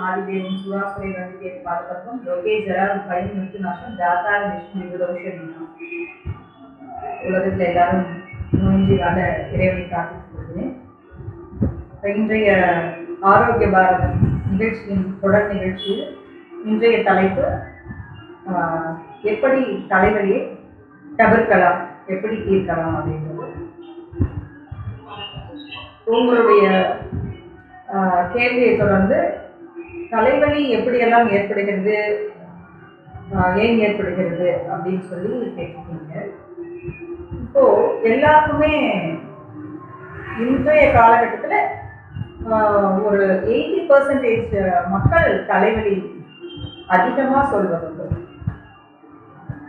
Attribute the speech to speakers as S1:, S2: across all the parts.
S1: ఆదిదేవం సురాసురే వందితే పాదపద్మం లోకే ஜரால் பயம் மிருத்து நாசம் தாத்தார் விஷ்ணு விபதோஷம் உலகத்தில் எல்லாரும் நோஞ்சினால இறைவனை காத்துட்டு இருக்கிறேன் இன்றைய ஆரோக்கிய பாரதம் நிகழ்ச்சியின் தொடர் நிகழ்ச்சியில் இன்றைய தலைப்பு ஆஹ், எப்படி தலைவலியை தவிர்க்கலாம் எப்படி தீர்க்கலாம் அப்படின்றது உங்களுடைய ஆஹ், கேள்வியை தொடர்ந்து தலைவலி எப்படியெல்லாம் ஏற்படுகிறது? ஏன் ஏற்படுகிறது அப்படின்னு சொல்லி கேட்டிருக்கீங்க. இப்போ எல்லாருக்குமே இன்றைய காலகட்டத்தில் ஒரு எயிட்டி பர்சன்டேஜ் மக்கள் தலைவலி அதிகமாக சொல்வதுண்டு.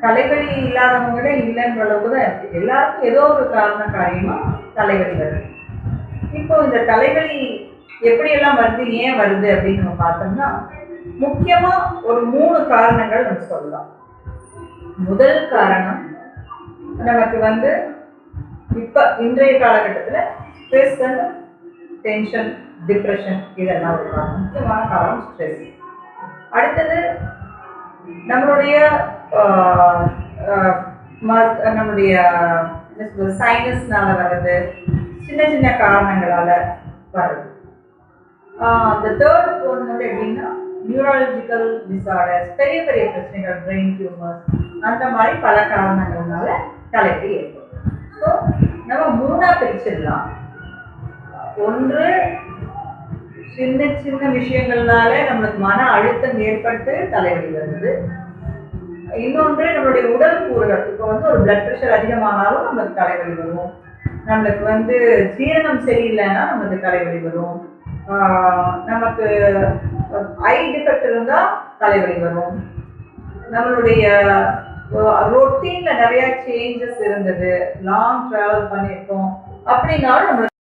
S1: தலைவலி இல்லாதவங்களே இல்லைன்ற அளவுக்கு தான் இருக்கு. எல்லாருக்கும் ஏதோ ஒரு காரண காரியமா தலைவலி வருது. இப்போ இந்த தலைவலி எப்படியெல்லாம் வருது ஏன் வருது அப்படின்னு நம்ம பார்த்தோம்னா முக்கியமா ஒரு மூணு காரணங்கள் நம்ம சொல்லலாம். முதல் காரணம் நமக்கு வந்து இப்ப இன்றைய காலகட்டத்துல ஸ்ட்ரெஸ் அண்ட் டென்ஷன் டிப்ரெஷன் இதெல்லாம் ஒரு காரணம் முக்கியமான காரணம் ஸ்ட்ரெஸ் அடுத்தது நம்மளுடைய ம- நம்மளுடைய சைனஸ்னால வர்றது சின்ன சின்ன காரணங்களால வருது. அந்த தேர்ட் ஒன் வந்து எப்படின்னா நியூரலஜிக்கல் டிசார்டர்ஸ் பெரிய பெரிய பிரச்சனைகள் பிரெயின் டியூமர்ஸ் அந்த மாதிரி பல காரணங்கள்னால தலைவலி ஏற்படும். ஸோ நம்ம மூணா பிரிச்சிடலாம். ஒன்று சின்ன சின்ன விஷயங்கள்னால நம்மளுக்கு மன அழுத்தம் ஏற்பட்டு தலைவலி வருது. இன்னொன்று நம்மளுடைய உடல் கூறுகள். இப்போ வந்து ஒரு பிளட் ப்ரெஷர் அதிகமானாலும் நம்மளுக்கு தலைவலி வரும். நம்மளுக்கு வந்து ஜீரணம் சரியில்லைன்னா நம்மளுக்கு தலைவலி வரும். நமக்கு ஐ டிஃபெக்ட் இருந்தால் தலைவலி வரும். நம்மளுடைய ரொட்டீன்ல நிறைய சேஞ்சஸ் இருந்தது. லாங் டிராவல் பண்ணியிருக்கோம் அப்படின்னாலும் நம்மளுக்கு